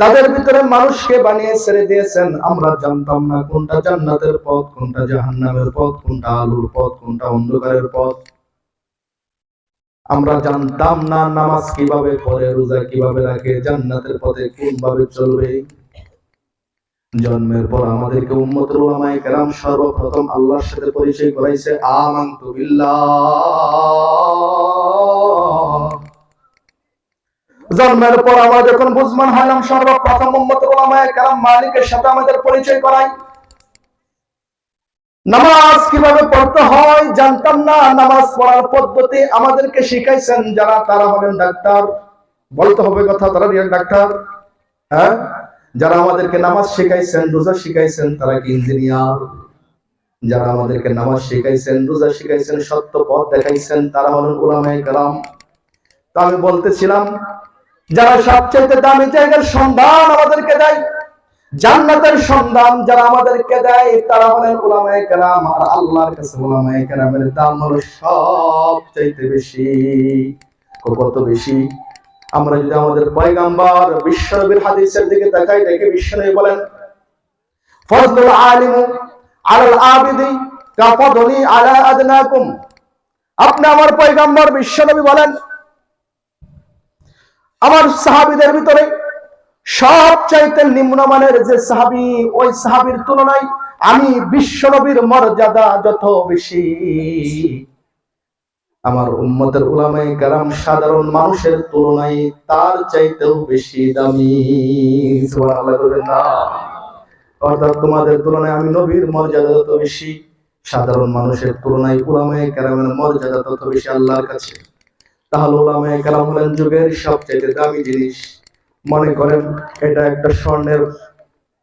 তাদের ভিতরে মানুষকে বানিয়ে ছেড়ে দিয়েছেন। আমরা জানতাম না কোনটা জান্নাতের পথ, কোনটা জাহান্নামের পথ, কোনটা আলুর পথ, কোনটা অন্ধকারের পথ। আমরা জানতাম না নামাজ কীভাবে পড়ে, রোজা কীভাবে রাখে, জান্নাতের পথে কোন ভাবে চলবে। জন্মের পর আমাদেরকে উম্মতের ওলামায়ে কেরাম সর্বপ্রথম আল্লাহর সাথে পরিচয় করাইছে বিল্লাহ। জন্মের পর আমরা যখন বুঝমান হইলাম সর্বপ্রথম উম্মতের ওলামায়ে মালিকের সাথে আমাদের পরিচয় করাই। নামাজ কীভাবে পড়তে হয় জানতাম না। নামাজ পড়ার পদ্ধতি আমাদেরকে শিখাইছেন যারা, তারা হলেন ডাক্তার। বলতে হবে কথা, তারা রিয়েল ডাক্তার। হ্যাঁ? যারা আমাদেরকে নামাজ শিখাইছেন, রোজা শিখাইছেন, তারা কি ইঞ্জিনিয়ার? যারা আমাদেরকে নামাজ শিখাইছেন, রোজা শিখাইছেন, সত্য পথ দেখাইছেন, তারা হলেন উলামায়ে কেরাম। তা আমি বলতেছিলাম যারা সবচেয়ে দামি জায়গার সন্ধান আমাদেরকে দেয়, জান্নাতের সন্ধান যারা আমাদেরকে দেয়, তারা হলেন উলামায়ে কেরাম। আর আল্লাহর কাছে উলামায়ে কেরামের দাম হলো সবচাইতে বেশি কত বেশি। আমরা যদি আমাদের পয়গাম্বর বিশ্বনবীর হাদিসের দিকে তাকাই, দেখে বিশ্বনবী বলেন, ফজলুল আলিম আলাল আবিদি কাফদলি আলা আদনাকুম। আপনি আমার পয়গাম্বর বিশ্বনবী বলেন আমার সাহাবীদের ভিতরে সব চাইতে নিম্নমানের যে সাহাবী, ওই সাহাবীর তুলনায় আমি বিশ্বনবীর মর্যাদা যত বেশি। আমার উম্মতের উলামায়ে কারাম সাধারণ মানুষের তুলনায় তার চাইতেও বেশি দামি। অর্থাৎ তোমাদের তুলনায় আমি নবীর মর্যাদা তত বেশি, সাধারণ মানুষের তুলনায় উলামায়ে কারামের মর্যাদা তত বেশি আল্লাহর কাছে। তাহলে উলামায়ে কারাম হলেন যুগের সবচেয়ে দামি জিনিস। মনে করেন, এটা একটা স্বর্ণের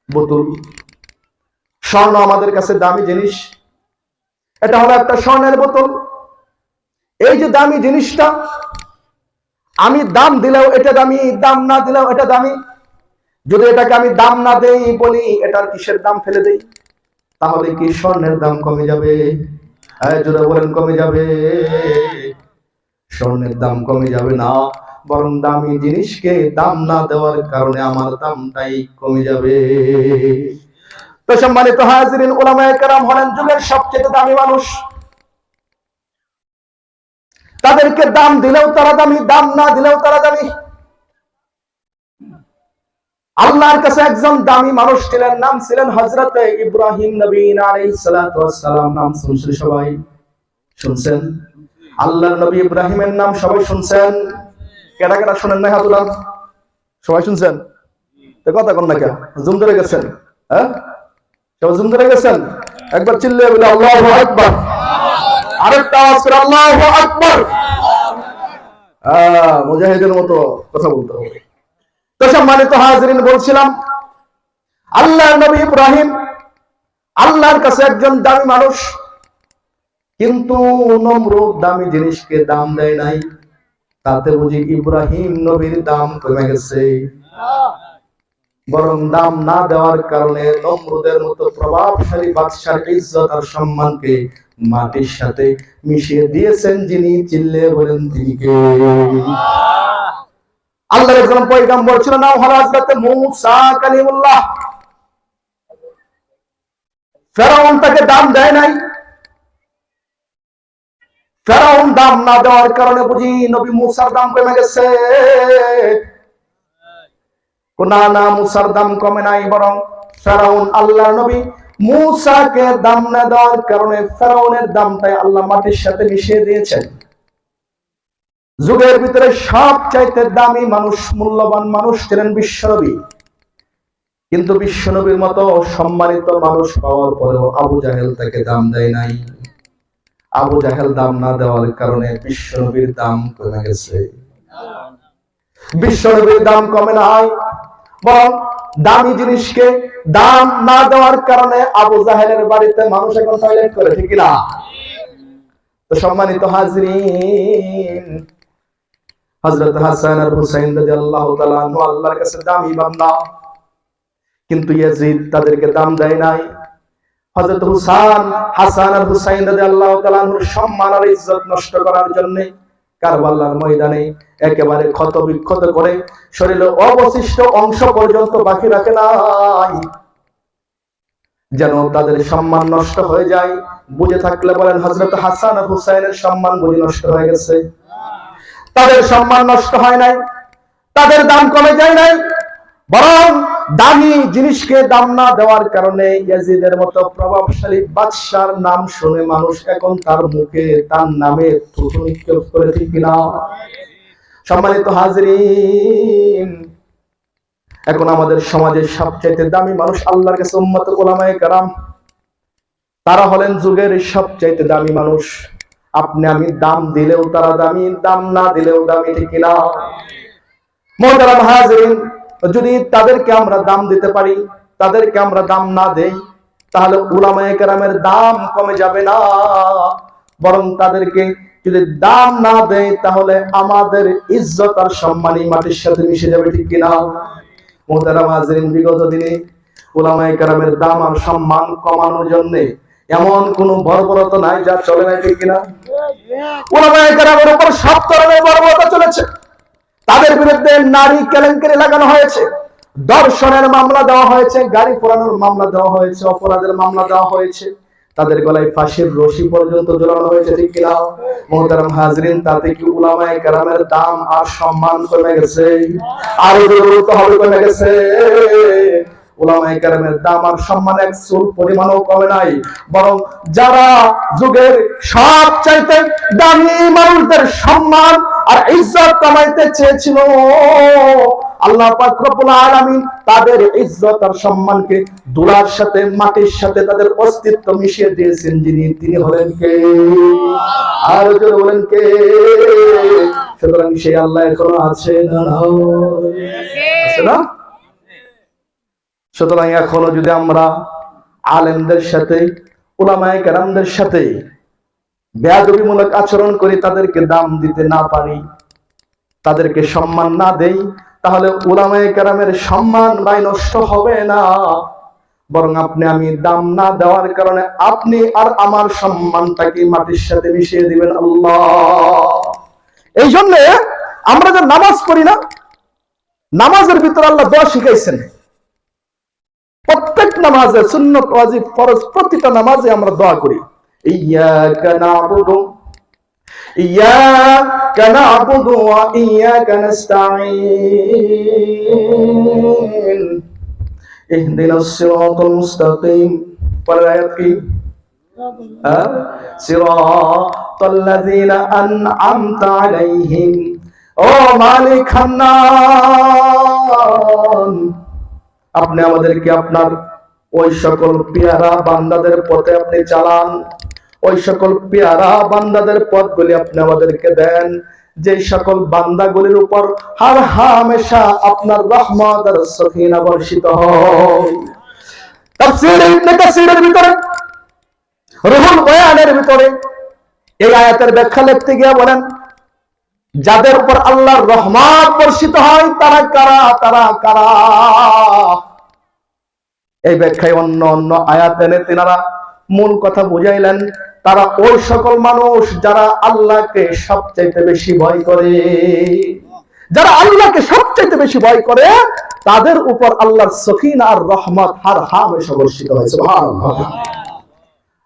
বোতল। স্বর্ণ আমাদের কাছে দামি জিনিস। এটা হলো একটা স্বর্ণের বোতল। এই যে দামি জিনিসটা, আমি দাম দিলেও এটা দামি, দাম না দিলেও এটা দামি। যদি এটাকে আমি দাম না দেই বলি, এটার কিসের দাম ফেলে দেই? তাহলে কি স্বর্ণের দাম কমে যাবে? যদি বলেন, কমে যাবে। স্বর্ণের দাম কমে যাবে না, বরং দামি জিনিসকে দাম না দেওয়ার কারণে আমার দামটাই কমে যাবে। তো সম্মানিত হাজিরিন ওলামায়ে কেরাম হলেন যুগের সবচেয়ে দামি মানুষ। তাদেরকে দাম দিলেও তারা দামি, দাম না দিলেও তারা দামি। আল্লাহর কাছে একজন দামি মানুষ ছিলেন, নাম ছিলেন হজরতে ইব্রাহিম নবীন ওয়াস সালাম। নাম শুনছেন সবাই? শুনছেন? আল্লাহর নবী ইব্রাহিমের নাম সবাই শুনছেন? কেটা কেটা শুনেন না হাতুলাম সবাই শুনছেন? কথা কোন না কে জুম ধরে গেছেন? হ্যাঁ? জুম ধরে গেছেন? একবার চিল্লে বলে আল্লাহু আরেকটা আওয়াজ করে আল্লাহু মুজাহিদের মতো কথা বলতে হবে। তো সম্মানিত হাজিরিন, বলছিলাম আল্লাহ নবী ইব্রাহিম আল্লাহর কাছে একজন দামি মানুষ। কিন্তু নমরুদ দামি জিনিসকে দাম দেয় নাই। তাতে বুঝি ইব্রাহিম নবীর দাম কমে গেছে। বরং দাম না দেওয়ার কারণে নমরুদের মতো প্রভাবশালী বাদশার ইজ্জত আর সম্মানকে মাটির সাথে মিশিয়ে দিয়েছেন যিনি, চিল্লে বলেন তিনি কে? আল্লাহর একজন পয়গাম্বর ছিল, নাম হলো হযরত মূসা কালিমুল্লাহ। ফেরাউন তাকে দাম দেয় নাই। ফেরাউন দাম না দেওয়ার কারণে বুঝি নবী মুসার দাম কমে গেছে। না না, মুসার দাম কমে নাই, বরং ফেরাউন আল্লাহ নবী মুসাকে দাম না দেওয়ার কারণে ফেরাউনের দামটাই আল্লাহ মাটির সাথে মিশিয়ে দিয়েছেন। যুগের ভিতরে সব চাইতে দামি মানুষ, মূল্যবান মানুষ ছিলেন বিশ্বনবী কিন্তু বিশ্বনবীর মতো সম্মানিত মানুষ পাওয়ার পরেও আবু জাহেল তাকে দাম দেয় নাই। আবু জাহেল দাম না দেওয়ার কারণে বিশ্বনবীর দাম কমে গেছে। বিশ্বনবীর দাম কমে নাই, বরং দামি জিনিসকে দাম না দেওয়ার কারণে আবু জাহেলের বাড়িতে মানুষ এখন টয়লেট করে, ঠিক না সম্মানিত হাজরিন, হযরত হাসান হুসাইন রাদিয়াল্লাহু আল্লাহর কাছে দামি বান্দা। কিন্তু ইয়াজিদ তাদেরকে দাম দেয় নাই। হুসান আর হুসাইন আনহুর সম্মান আর নষ্ট করার ময়দানে একেবারে ক্ষত বিক্ষত করে অবশিষ্ট অংশ পর্যন্ত বাকি রাখে নাই। যেন তাদের সম্মান নষ্ট হয়ে যায়। বুঝে থাকলে বলেন হজরত হাসান আর হুসাইনের সম্মান বুঝে নষ্ট হয়ে গেছে। তাদের সম্মান নষ্ট হয় নাই। তাদের দাম কমে যায় নাই। বরং দামি জিনিসকে দাম না দেওয়ার কারণে ইয়াজিদের মতো প্রভাবশালী বাদশার নাম শুনে মানুষ এখন তার মুখে তার নামে থুতু নিক্ষেপ করে ঠিক কিনা? সম্মানিত হাজরিন, এখন আমাদের সমাজের সবচাইতে দামি মানুষ আল্লাহর কাছে উম্মত ওলামায়ে কারাম। তারা হলেন যুগের সবচাইতে দামি মানুষ। আপনি আমি দাম দিলেও তারা দামি, দাম না দিলেও দামি ঠিক কিনা? মোহতারাম হাজরিন যদি তাদেরকে আমরা দাম দিতে পারি তাদেরকে আমরা দাম না দেই তাহলে উলামায়ে কেরামের দাম কমে যাবে না। বরং তাদেরকে যদি দাম না দেয় তাহলে আমাদের ইজ্জত আর সম্মানই মাটির সাথে মিশে যাবে ঠিক কিনা? মোহতারাম হাজরিন বিগত দিনে উলামায়ে কেরামের দাম আর সম্মান কমানোর জন্য এমন কোন বর্বরতা নাই যা চলে না ঠিক কিনা? উলামায়ে কেরামের উপর সব ধরনের বর্বরতা চলেছে। তাদের বিরুদ্ধে নারী কেলেঙ্কারি লাগানো হয়েছে। দর্শনের মামলা দেওয়া হয়েছে, গাড়ি পোড়ানোর মামলা দেওয়া হয়েছে, অপরাধের মামলা দেওয়া হয়েছে। তাদের গলায় ফাঁসির রশি পর্যন্ত ঝোলানো হয়েছে, ঠিক কিনা? মোহতারাম হাজরিন তাতে কি উলামায় কেরামের দাম আর সম্মান কমে গেছে। আরও হবে কমে গেছে। উলামায়ে কেরামের দাম আর সম্মান এক চুল পরিমাণও কমে নাই। বরং যারা যুগের সব চাইতে দামি মানুষদের সম্মান আর ইজ্জত কামাইতে চেয়েছিল আল্লাহ পাক রব্বুল আলামিন তাদের ইজ্জত আর সম্মানকে দুলার সাথে মাটির সাথে তাদের অস্তিত্ব মিশিয়ে দিয়েছেন যিনি তিনি হলেন কে? আর জোরে বলেন কে? সুতরাং সেই আল্লাহ এখনও আছে না আছে না? সুতরাং এখনও যদি আমরা আলেমদের সাথে ওলামায়ে কেরামদের সাথে বেয়াদবিমূলক আচরণ করি, তাদেরকে দাম দিতে না পারি, তাদেরকে সম্মান না দেই, তাহলে ওলামায়ে কেরামের সম্মান ভাই নষ্ট হবে না। বরং আপনি আমি দাম না দেওয়ার কারণে আপনি আর আমার সম্মানটাকে মাটির সাথে মিশিয়ে দিবেন আল্লাহ। এই জন্য আমরা যে নামাজ পড়ি না, নামাজের ভিতরে আল্লাহ দোয়া শিখাইছেন। প্রত্যেক নামাজে সুন্নত, ওয়াজিব, ফরজ প্রতিটা নামাজে আমরা দোয়া করি। ইয়াকা নাবুদু ইয়াকা নাবুদু ওয়া ইয়াকা নাস্তাঈন। ইহদিনাস সিরাতাল মুস্তাকিম। পরের আয়াত কি? হ্যাঁ? সিরাতাল লাযীনা আন'আমতা আলাইহিম। ও মালিক হান্নান। আপনি আমাদেরকে আপনার ওই সকল পেয়ারা বান্দাদের পথে আপনি চালান। ওই সকল পেয়ারা বান্দাদের পথগুলি আপনি আমাদেরকে দেন। যে সকল বান্দাগুলির উপর হার হামেশা আপনার রহমত আর সকিনা বর্ষিত যাদের উপর আল্লাহর রহমত বর্ষিত হয়, তারা কারা তারা কারা? এই ব্যাখ্যায় অন্য অন্য আয়াত এনে তেনারা মূল কথা বুঝাইলেন, তারা ওই সকল মানুষ যারা আল্লাহকে সবচাইতে বেশি ভয় করে। যারা আল্লাহকে সবচাইতে বেশি ভয় করে, তাদের উপর আল্লাহর সখিন আর রহমত হার হামেশা বর্ষিত হয়েছে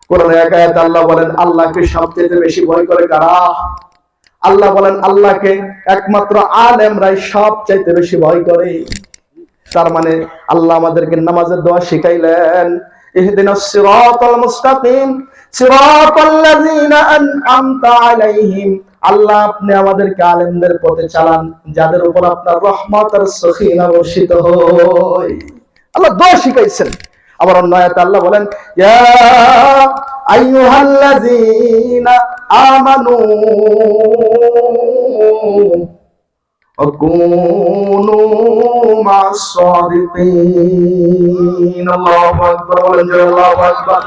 কোরআনে এক আয়াতে আল্লাহ বলেন, আল্লাহকে সবচেয়ে বেশি ভয় করে কারা? আল্লাহ বলেন, আল্লাহকে একমাত্র আলেমরাই সবচাইতে বেশি ভয় করে। তার মানে আল্লাহ আমাদেরকে নামাজের দোয়া শিখাইলেন। আল্লাহ আপনি আমাদেরকে আলেমদের পথে চালান, যাদের উপর আপনার রহমত আর সখিনা আল্লাহ দোয়া শিখাইছেন। আবার অন্য আল্লাহ বলেন আমানু। وكونوا مع الصادقين الله أكبر ولله الله أكبر